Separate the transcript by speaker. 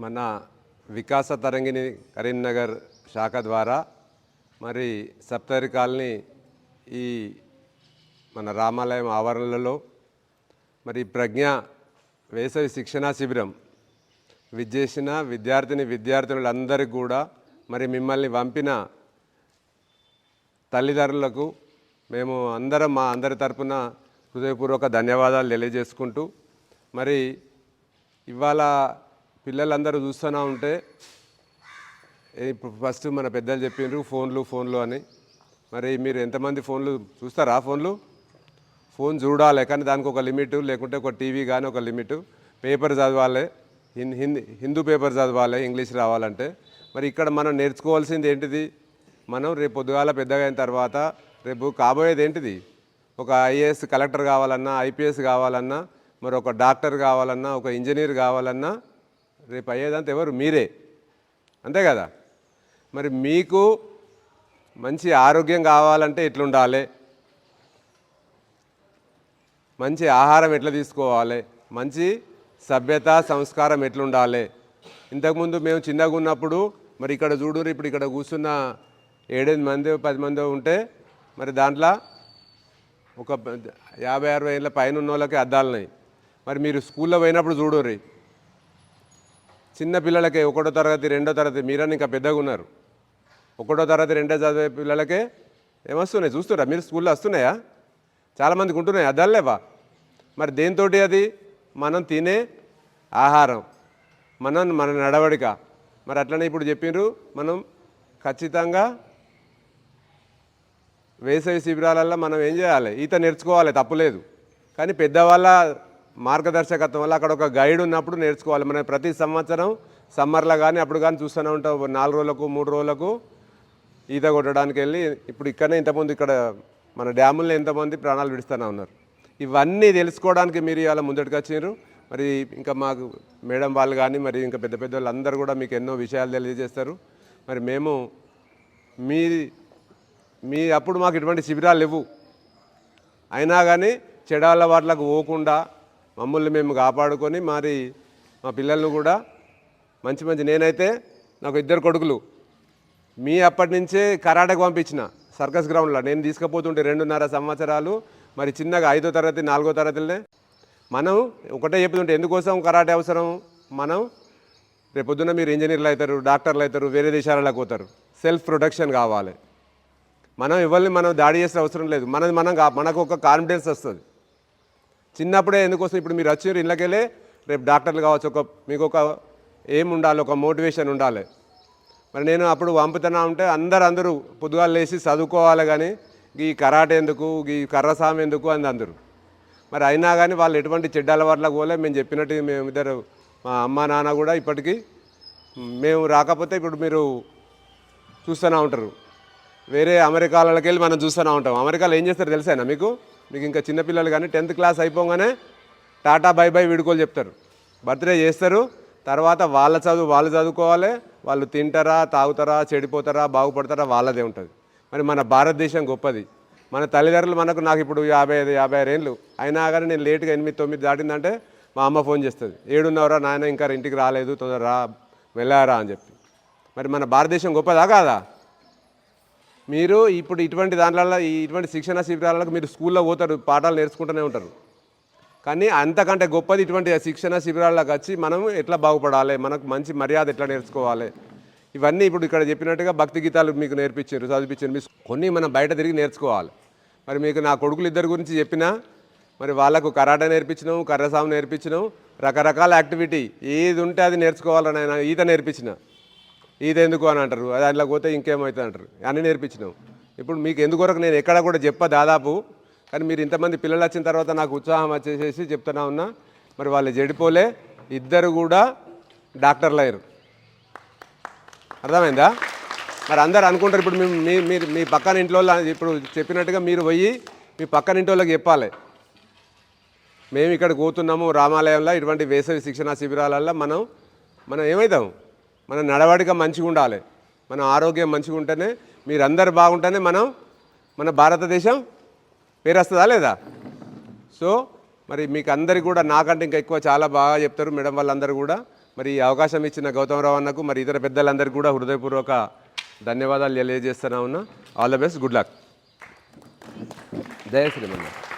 Speaker 1: మన వికాస తరంగిణి కరీంనగర్ శాఖ ద్వారా మరి సప్తరి కాలనీ ఈ మన రామాలయం ఆవరణలలో మరి ప్రజ్ఞ వేసవి శిక్షణా శిబిరం విద్యేసిన విద్యార్థిని విద్యార్థినులందరికీ కూడా మరి మిమ్మల్ని పంపిన తల్లిదండ్రులకు మేము అందరం మా అందరి తరపున హృదయపూర్వక ధన్యవాదాలు తెలియజేసుకుంటూ మరి ఇవాళ పిల్లలందరూ చూస్తూనే ఉంటే ఇప్పుడు ఫస్ట్ మన పెద్దలు చెప్పిండ్రు ఫోన్లు ఫోన్లు అని. మరి మీరు ఎంతమంది ఫోన్లు చూస్తారా ఫోన్లు? ఫోన్ చూడాలి కానీ దానికి ఒక లిమిట్ లేకుంటే ఒక టీవీ కానీ ఒక లిమిట్. పేపర్ చదవాలి హిందీ హిందూ పేపర్ చదవాలి ఇంగ్లీష్ రావాలంటే. మరి ఇక్కడ మనం నేర్చుకోవాల్సింది ఏంటిది? మనం రేపు పొద్దుగాల పెద్దగా అయిన తర్వాత రేపు కాబోయేది ఏంటిది? ఒక ఐఏఎస్ కలెక్టర్ కావాలన్నా ఐపీఎస్ కావాలన్నా మరి ఒక డాక్టర్ కావాలన్నా ఒక ఇంజనీర్ కావాలన్నా రేపు అయ్యేదంతా ఎవరు? మీరే. అంతే కదా? మరి మీకు మంచి ఆరోగ్యం కావాలంటే ఎట్లుండాలి? మంచి ఆహారం ఎట్లా తీసుకోవాలి? మంచి సభ్యత సంస్కారం ఎట్లుండాలి? ఇంతకుముందు మేము చిన్నగా ఉన్నప్పుడు మరి ఇక్కడ చూడు ఇప్పుడు ఇక్కడ కూర్చున్న ఏడెనిమిది మంది పది మంది ఉంటే మరి దాంట్లో ఒక యాభై అరవై ఏళ్ళ పైన ఉన్న వాళ్ళకి అద్దాలున్నాయి. మరి మీరు స్కూల్లో పోయినప్పుడు చూడుర్రి చిన్న పిల్లలకే ఒకటో తరగతి రెండో తరగతి మీరని ఇంకా పెద్దగా ఉన్నారు. ఒకటో తరగతి రెండో చదివే పిల్లలకే ఏమొస్తున్నాయి? చూస్తురా మీరు స్కూల్లో వస్తున్నాయా? చాలామందికి ఉంటున్నాయి? అదల్లేవా మరి దేనితోటి అది? మనం తినే ఆహారం మనం మన నడవడిక. మరి అట్లనే ఇప్పుడు చెప్పిండ్రు మనం ఖచ్చితంగా వేసవి శిబిరాలల్లో మనం ఏం చేయాలి? ఈత నేర్చుకోవాలి తప్పులేదు. కానీ పెద్దవాళ్ళ మార్గదర్శకత్వం వల్ల అక్కడ ఒక గైడ్ ఉన్నప్పుడు నేర్చుకోవాలి. మనం ప్రతి సంవత్సరం సమ్మర్లో కానీ అప్పుడు కానీ చూస్తూనే ఉంటాం. నాలుగు రోజులకు మూడు రోజులకు ఈత కొట్టడానికి వెళ్ళి ఇప్పుడు ఇక్కడనే ఇంతమంది ఇక్కడ మన డ్యాముల్లో ఎంతమంది ప్రాణాలు విడుస్తూనే ఉన్నారు. ఇవన్నీ తెలుసుకోవడానికి మీరు ఇవాళ ముందటికి వచ్చినారు మరి ఇంకా మాకు మేడం వాళ్ళు కానీ మరి ఇంకా పెద్ద పెద్ద వాళ్ళందరూ కూడా మీకు ఎన్నో విషయాలు తెలియజేస్తారు. మరి మేము మీ మీ అప్పుడు మాకు ఇటువంటి శిబిరాలు లేవు. అయినా కానీ చెడాల వాట్లకు పోకుండా మమ్మల్ని మేము కాపాడుకొని మరి మా పిల్లలను కూడా మంచి మంచి నేనైతే నాకు ఇద్దరు కొడుకులు. మీ అప్పటి నుంచే కరాటకు పంపించిన సర్కస్ గ్రౌండ్లో. నేను తీసుకుపోతుంటే రెండున్నర సంవత్సరాలు మరి చిన్నగా ఐదో తరగతి నాలుగో తరగతిలోనే. మనం ఒకటే చెప్తుంటే ఎందుకోసం కరాటే అవసరం? మనం రేపొద్దున మీరు ఇంజనీర్లు అవుతారు డాక్టర్లు అవుతారు వేరే దేశాలకు పోతారు. సెల్ఫ్ ప్రొటెక్షన్ కావాలి. మనం ఎవరిని మనం దాడి చేసే అవసరం లేదు. మనది మనం కా- మనకు ఒక కాన్ఫిడెన్స్ వస్తుంది. చిన్నప్పుడే ఎందుకోసం ఇప్పుడు మీరు వచ్చారు ఇళ్ళకెళ్ళే రేపు డాక్టర్లు కావచ్చు ఒక మీకు ఒక ఏం ఉండాలి ఒక మోటివేషన్ ఉండాలి. మరి నేను అప్పుడు పంపుతున్నా ఉంటే అందరు అందరూ పొద్దుగాలు లేచి చదువుకోవాలి కానీ ఈ కరాటే ఎందుకు? ఈ కర్రసామి ఎందుకు? అంది అందరూ. మరి అయినా కానీ వాళ్ళు ఎటువంటి చెడ్డ అలవాట్లకు పోలే. మేము చెప్పినట్టు మేము ఇద్దరు మా అమ్మ నాన్న కూడా ఇప్పటికీ మేము రాకపోతే ఇప్పుడు మీరు చూస్తూనే ఉంటారు. వేరే అమెరికాలకి వెళ్ళి మనం చూస్తూనే ఉంటాం. అమెరికాలో ఏం చేస్తారు తెలుసానా మీకు? మీకు ఇంకా చిన్నపిల్లలు కానీ టెన్త్ క్లాస్ అయిపోగానే టాటా బై బై వీడుకోలు చెప్తారు. బర్త్డే చేస్తారు. తర్వాత వాళ్ళ చదువు వాళ్ళు చదువుకోవాలి. వాళ్ళు తింటారా తాగుతారా చెడిపోతారా బాగుపడతారా వాళ్ళదే ఉంటుంది. మరి మన భారతదేశం గొప్పది. మన తల్లిదండ్రులు మనకు నాకు ఇప్పుడు యాభై ఐదు యాభై ఆరు ఏళ్ళు అయినా కానీ నేను లేట్గా ఎనిమిది తొమ్మిది దాటిందంటే మా అమ్మ ఫోన్ చేస్తుంది. ఏడున్నవరా నాయన ఇంకా ఇంటికి రాలేదు తొందర రా వెళ్ళారా అని చెప్పి. మరి మన భారతదేశం గొప్పదా కాదా? మీరు ఇప్పుడు ఇటువంటి దాంట్లో ఇటువంటి శిక్షణ శిబిరాలకు మీరు స్కూల్లో పోతారు పాఠాలు నేర్చుకుంటూనే ఉంటారు. కానీ అంతకంటే గొప్పది ఇటువంటి శిక్షణ శిబిరాలకు వచ్చి మనం ఎట్లా బాగుపడాలి మనకు మంచి మర్యాద ఎట్లా నేర్చుకోవాలి? ఇవన్నీ ఇప్పుడు ఇక్కడ చెప్పినట్టుగా భక్తి గీతాలు మీకు నేర్పించారు చదివించారు. మీ కొన్ని మనం బయట తిరిగి నేర్చుకోవాలి. మరి మీకు నా కొడుకులు ఇద్దరి గురించి చెప్పినా మరి వాళ్ళకు కరాటే నేర్పించినాం కర్రసాము నేర్పించినాం రకరకాల యాక్టివిటీ ఏది ఉంటే అది నేర్చుకోవాలని ఆయన ఈత నేర్పించిన ఇదెందుకు అని అంటారు. అది పోతే ఇంకేమవుతుంది అంటారు. అన్నీ నేర్పించినాం. ఇప్పుడు మీకు ఎందుకొరకు నేను ఎక్కడ కూడా చెప్ప దాదాపు కానీ మీరు ఇంతమంది పిల్లలు వచ్చిన తర్వాత నాకు ఉత్సాహం వచ్చేసేసి చెప్తున్నా ఉన్నా మరి వాళ్ళు జడిపోలే. ఇద్దరు కూడా డాక్టర్లు అయ్యారు అర్థమైందా? మరి అందరు అనుకుంటారు ఇప్పుడు మేము మీ మీరు మీ పక్కన ఇంట్లో వాళ్ళు ఇప్పుడు చెప్పినట్టుగా మీరు పోయి మీ పక్కన ఇంటి వాళ్ళకి చెప్పాలి. మేము ఇక్కడ కూతున్నాము రామాలయంలో ఇటువంటి వేసవి శిక్షణ శిబిరాలల్లో మనం మనం ఏమవుతాం? మన నడవడిక మంచిగా ఉండాలి. మన ఆరోగ్యం మంచిగా ఉంటేనే మీరందరు బాగుంటేనే మనం మన భారతదేశం పేరు వస్తుందా లేదా? సో మరి మీకు అందరికీ కూడా నాకంటే ఇంకా ఎక్కువ చాలా బాగా చెప్తారు మేడం వాళ్ళందరూ కూడా. మరి ఈ అవకాశం ఇచ్చిన గౌతమరావు అన్నకు మరి ఇతర పెద్దలందరికీ కూడా హృదయపూర్వక ధన్యవాదాలు తెలియజేస్తున్నా ఉన్నా all the best good luck Jaya Srimannarayana.